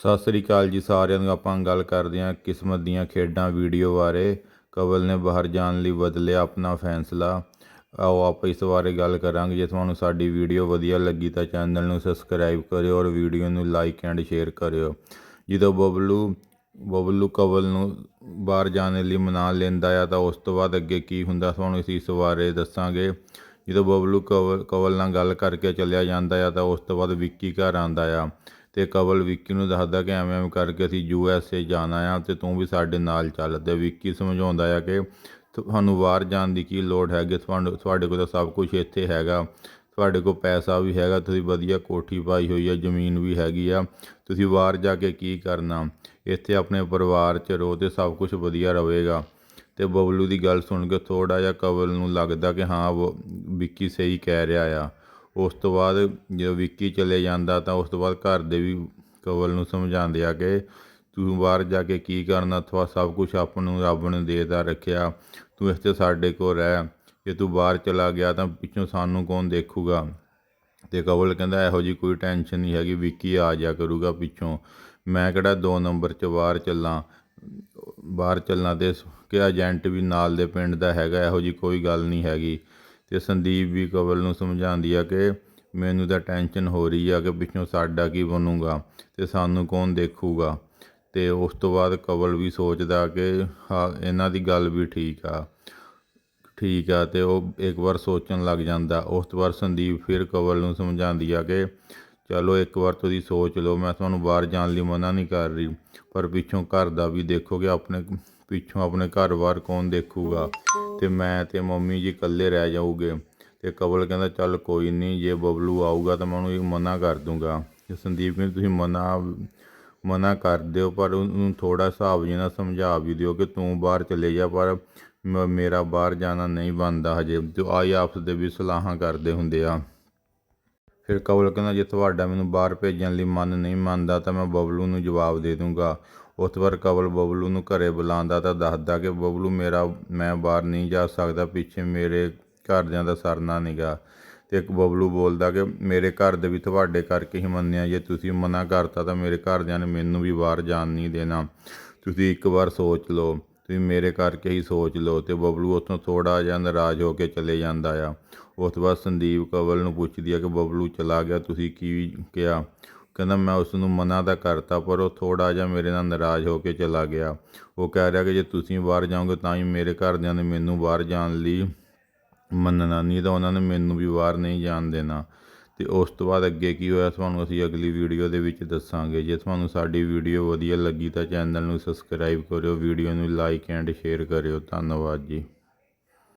ਸਤਿ ਸ੍ਰੀ ਅਕਾਲ ਜੀ ਸਾਰਿਆਂ ਨੂੰ। ਆਪਾਂ ਗੱਲ ਕਰਦੇ ਹਾਂ ਕਿਸਮਤ ਦੀਆਂ ਖੇਡਾਂ ਵੀਡੀਓ ਬਾਰੇ। ਕਵਲ ਨੇ ਬਾਹਰ ਜਾਣ ਲਈ ਬਦਲਿਆ ਆਪਣਾ ਫੈਸਲਾ। ਆਓ ਆਪਾਂ ਇਸ ਬਾਰੇ ਗੱਲ ਕਰਾਂਗੇ। ਜੇ ਤੁਹਾਨੂੰ ਸਾਡੀ ਵੀਡੀਓ ਵਧੀਆ ਲੱਗੀ ਤਾਂ ਚੈਨਲ ਨੂੰ ਸਬਸਕ੍ਰਾਈਬ ਕਰਿਓ ਔਰ ਵੀਡੀਓ ਨੂੰ ਲਾਈਕ ਐਂਡ ਸ਼ੇਅਰ ਕਰਿਓ। ਜਦੋਂ ਬਬਲੂ ਬਬਲੂ ਕਵਲ ਨੂੰ ਬਾਹਰ ਜਾਣ ਲਈ ਮਨਾ ਲੈਂਦਾ ਆ ਤਾਂ ਉਸ ਤੋਂ ਬਾਅਦ ਅੱਗੇ ਕੀ ਹੁੰਦਾ ਤੁਹਾਨੂੰ ਅਸੀਂ ਇਸ ਬਾਰੇ ਦੱਸਾਂਗੇ। ਜਦੋਂ ਬਬਲੂ ਕਵਲ ਕਵਲ ਨਾਲ ਗੱਲ ਕਰਕੇ ਚੱਲਿਆ ਜਾਂਦਾ ਆ ਤਾਂ ਉਸ ਤੋਂ ਬਾਅਦ ਵਿੱਕੀ ਘਰ ਆਂਦਾ ਆ। ਅਤੇ ਕਵਲ ਵਿੱਕੀ ਨੂੰ ਦੱਸਦਾ ਕਿ ਐਵੇਂ ਐਵੇਂ ਕਰਕੇ ਅਸੀਂ ਯੂ ਐਸ ਏ ਜਾਣਾ ਆ ਅਤੇ ਤੂੰ ਵੀ ਸਾਡੇ ਨਾਲ ਚੱਲ। ਅਤੇ ਵਿੱਕੀ ਸਮਝਾਉਂਦਾ ਆ ਕਿ ਤੁਹਾਨੂੰ ਬਾਹਰ ਜਾਣ ਦੀ ਕੀ ਲੋੜ ਹੈਗੀ? ਤੁਹਾਨੂੰ ਤੁਹਾਡੇ ਕੋਲ ਤਾਂ ਸਭ ਕੁਝ ਇੱਥੇ ਹੈਗਾ। ਤੁਹਾਡੇ ਕੋਲ ਪੈਸਾ ਵੀ ਹੈਗਾ, ਤੁਸੀਂ ਵਧੀਆ ਕੋਠੀ ਪਾਈ ਹੋਈ ਆ, ਜ਼ਮੀਨ ਵੀ ਹੈਗੀ ਆ। ਤੁਸੀਂ ਬਾਹਰ ਜਾ ਕੇ ਕੀ ਕਰਨਾ? ਇੱਥੇ ਆਪਣੇ ਪਰਿਵਾਰ 'ਚ ਰਹੋ ਤੇ ਸਭ ਕੁਝ ਵਧੀਆ ਰਹੇਗਾ। ਤੇ ਬਬਲੂ ਦੀ ਗੱਲ ਸੁਣ ਕੇ ਥੋੜਾ ਜਿਹਾ ਕਵਲ ਨੂੰ ਲੱਗਦਾ ਕਿ ਹਾਂ ਉਹ ਵਿੱਕੀ ਸਹੀ ਕਹਿ ਰਿਹਾ ਆ। ਉਸ ਤੋਂ ਬਾਅਦ ਜਦੋਂ ਵਿੱਕੀ ਚਲੇ ਜਾਂਦਾ ਤਾਂ ਉਸ ਤੋਂ ਬਾਅਦ ਘਰ ਦੇ ਵੀ ਕਵਲ ਨੂੰ ਸਮਝਾਉਂਦੇ ਆ ਕਿ ਤੂੰ ਬਾਹਰ ਜਾ ਕੇ ਕੀ ਕਰਨਾ ਅਥਵਾ ਸਭ ਕੁਝ ਆਪ ਨੂੰ ਰੱਬ ਨੇ ਦੇਦਾ ਰੱਖਿਆ, ਤੂੰ ਇੱਥੇ ਸਾਡੇ ਕੋਲ ਰਹਿ। ਜੇ ਤੂੰ ਬਾਹਰ ਚਲਾ ਗਿਆ ਤਾਂ ਪਿੱਛੋਂ ਸਾਨੂੰ ਕੌਣ ਦੇਖੂਗਾ? ਤੇ ਕਵਲ ਕਹਿੰਦਾ, ਇਹੋ ਜੀ ਕੋਈ ਟੈਨਸ਼ਨ ਨਹੀਂ ਹੈਗੀ, ਵਿੱਕੀ ਆ ਜਾ ਕਰੂਗਾ ਪਿੱਛੋਂ। ਮੈਂ ਕਿਹੜਾ ਦੋ ਨੰਬਰ 'ਚ ਬਾਹਰ ਚੱਲਾਂ? ਬਾਹਰ ਚੱਲਣਾ ਤੇ ਕਿ ਏਜੰਟ ਵੀ ਨਾਲ ਦੇ ਪਿੰਡ ਦਾ ਹੈਗਾ, ਇਹੋ ਜੀ ਕੋਈ ਗੱਲ ਨਹੀਂ ਹੈਗੀ। ਤੇ ਸੰਦੀਪ ਵੀ ਕਵਲ ਨੂੰ ਸਮਝਾਉਂਦੀ ਆ ਕਿ ਮੈਨੂੰ ਤਾਂ ਟੈਨਸ਼ਨ ਹੋ ਰਹੀ ਆ ਕਿ ਪਿੱਛੋਂ ਸਾਡਾ ਕੀ ਬਣੂਗਾ ਤੇ ਸਾਨੂੰ ਕੌਣ ਦੇਖੂਗਾ। ਤੇ ਉਸ ਤੋਂ ਬਾਅਦ ਕਵਲ ਵੀ ਸੋਚਦਾ ਕਿ ਹਾਂ, ਇਹਨਾਂ ਦੀ ਗੱਲ ਵੀ ਠੀਕ ਆ। ਠੀਕ ਆ ਤੇ ਉਹ ਇੱਕ ਵਾਰ ਸੋਚਣ ਲੱਗ ਜਾਂਦਾ। ਉਸ ਤੋਂ ਬਾਅਦ ਸੰਦੀਪ ਫਿਰ ਕਵਲ ਨੂੰ ਸਮਝਾਉਂਦੀ ਆ ਕਿ ਚਲੋ ਇੱਕ ਵਾਰ ਤੁਸੀਂ ਸੋਚ ਲਓ, ਮੈਂ ਤੁਹਾਨੂੰ ਬਾਹਰ ਜਾਣ ਲਈ ਮਨਾ ਨਹੀਂ ਕਰ ਰਹੀ, ਪਰ ਪਿੱਛੋਂ ਘਰ ਦਾ ਵੀ ਦੇਖੋਗੇ, ਆਪਣੇ ਪਿੱਛੋਂ ਆਪਣੇ ਘਰ-ਬਾਰ ਕੌਣ ਦੇਖੂਗਾ? ਤੇ ਮੈਂ ਤੇ ਮੰਮੀ ਜੀ ਇਕੱਲੇ ਰਹਿ ਜਾਊਗੇ। ਤੇ ਕਬਲ ਕਹਿੰਦਾ, ਚੱਲ ਕੋਈ ਨਹੀਂ, ਜੇ ਬਬਲੂ ਆਊਗਾ ਤਾਂ ਮੈਂ ਉਹਨੂੰ ਇਹ ਮਨਾ ਕਰ ਦੂੰਗਾ। ਤੇ ਸੰਦੀਪ ਕਹਿੰਦੀ, ਤੁਸੀਂ ਮਨਾ ਮਨਾ ਕਰ ਦਿਓ, ਪਰ ਉਹਨੂੰ ਥੋੜਾ ਹਿਸਾਬ ਜਿਹਾ ਸਮਝਾ ਵੀ ਦਿਓ ਕਿ ਤੂੰ ਬਾਹਰ ਚਲੇ ਜਾ, ਪਰ ਮ- ਮੇਰਾ ਬਾਹਰ ਜਾਣਾ ਨਹੀਂ ਬਣਦਾ ਹਜੇ। ਤੇ ਆਈ ਆਪਸ ਦੇ ਵੀ ਸਲਾਹਾਂ ਕਰਦੇ ਹੁੰਦੇ ਆ। ਫਿਰ ਕਵਲ ਕਹਿੰਦਾ, ਜੇ ਤੁਹਾਡਾ ਮੈਨੂੰ ਬਾਹਰ ਭੇਜਣ ਲਈ ਮਨ ਨਹੀਂ ਮੰਨਦਾ, ਤਾਂ ਮੈਂ ਬਬਲੂ ਨੂੰ ਜਵਾਬ ਦੇ ਦੂੰਗਾ। ਉਸ ਵਾਰ ਕਵਲ ਬਬਲੂ ਨੂੰ ਘਰੇ ਬੁਲਾਉਂਦਾ ਤਾਂ ਦੱਸਦਾ ਕਿ, ਬਬਲੂ, ਮੇਰਾ, ਮੈਂ ਬਾਹਰ ਨਹੀਂ ਜਾ ਸਕਦਾ, ਪਿੱਛੇ ਮੇਰੇ ਘਰਦਿਆਂ ਦਾ ਸਰਨਾ ਨਿਗਾ। ਤੇ ਇੱਕ ਬਬਲੂ ਬੋਲਦਾ ਕਿ, ਮੇਰੇ ਘਰ ਦੇ ਵੀ ਤੁਹਾਡੇ ਕਰਕੇ ਹੀ ਮੰਨਿਆ, ਜੇ ਤੁਸੀਂ ਮਨਾ ਕਰਤਾ ਤਾਂ ਮੇਰੇ ਘਰਦਿਆਂ ਨੇ ਮੈਨੂੰ ਵੀ ਬਾਹਰ ਜਾਣ ਨਹੀਂ ਦੇਣਾ। ਤੁਸੀਂ ਇੱਕ ਵਾਰ ਸੋਚ ਲਓ। ਤੁਸੀਂ ਮੇਰੇ ਕਰਕੇ ਹੀ ਸੋਚ ਲਓ ਤੇ ਬਬਲੂ ਉੱਥੋਂ ਥੋੜਾ ਜਿਹਾ ਨਾਰਾਜ਼ ਹੋ ਕੇ ਚਲੇ ਜਾਂਦਾ ਆ। ਉਸ ਤੋਂ ਬਾਅਦ ਸੰਦੀਪ ਕਵਲ ਨੂੰ ਪੁੱਛਦੀ ਆ ਕਿ ਬਬਲੂ ਚਲਾ ਗਿਆ, ਤੁਸੀਂ ਕੀ ਕਿਹਾ? ਕਹਿੰਦਾ, ਮੈਂ ਉਸ ਨੂੰ ਮਨਾ ਤਾਂ ਕਰਤਾ, ਪਰ ਉਹ ਥੋੜਾ ਜਿਹਾ ਮੇਰੇ ਨਾਲ ਨਾਰਾਜ਼ ਹੋ ਕੇ ਚਲਾ ਗਿਆ। ਉਹ ਕਹਿ ਰਿਹਾ ਕਿ ਜੇ ਤੁਸੀਂ ਬਾਹਰ ਜਾਓਗੇ ਤਾਂ ਹੀ ਮੇਰੇ ਘਰਦਿਆਂ ਨੇ ਮੈਨੂੰ ਬਾਹਰ ਜਾਣ ਲਈ ਮੰਨਣਾ, ਨਹੀਂ ਤਾਂ ਉਹਨਾਂ ਨੇ ਮੈਨੂੰ ਵੀ ਬਾਹਰ ਨਹੀਂ ਜਾਣ ਦੇਣਾ। ਤੇ ਉਸ ਤੋਂ ਬਾਅਦ ਅੱਗੇ ਕੀ ਹੋਇਆ ਤੁਹਾਨੂੰ ਅਸੀਂ ਅਗਲੀ ਵੀਡੀਓ ਦੇ ਵਿੱਚ ਦੱਸਾਂਗੇ। ਜੇ ਤੁਹਾਨੂੰ ਸਾਡੀ ਵੀਡੀਓ ਵਧੀਆ ਲੱਗੀ ਤਾਂ ਚੈਨਲ ਨੂੰ ਸਬਸਕ੍ਰਾਈਬ ਕਰਿਓ, ਵੀਡੀਓ ਨੂੰ ਲਾਈਕ ਐਂਡ ਸ਼ੇਅਰ ਕਰਿਓ। ਧੰਨਵਾਦ ਜੀ।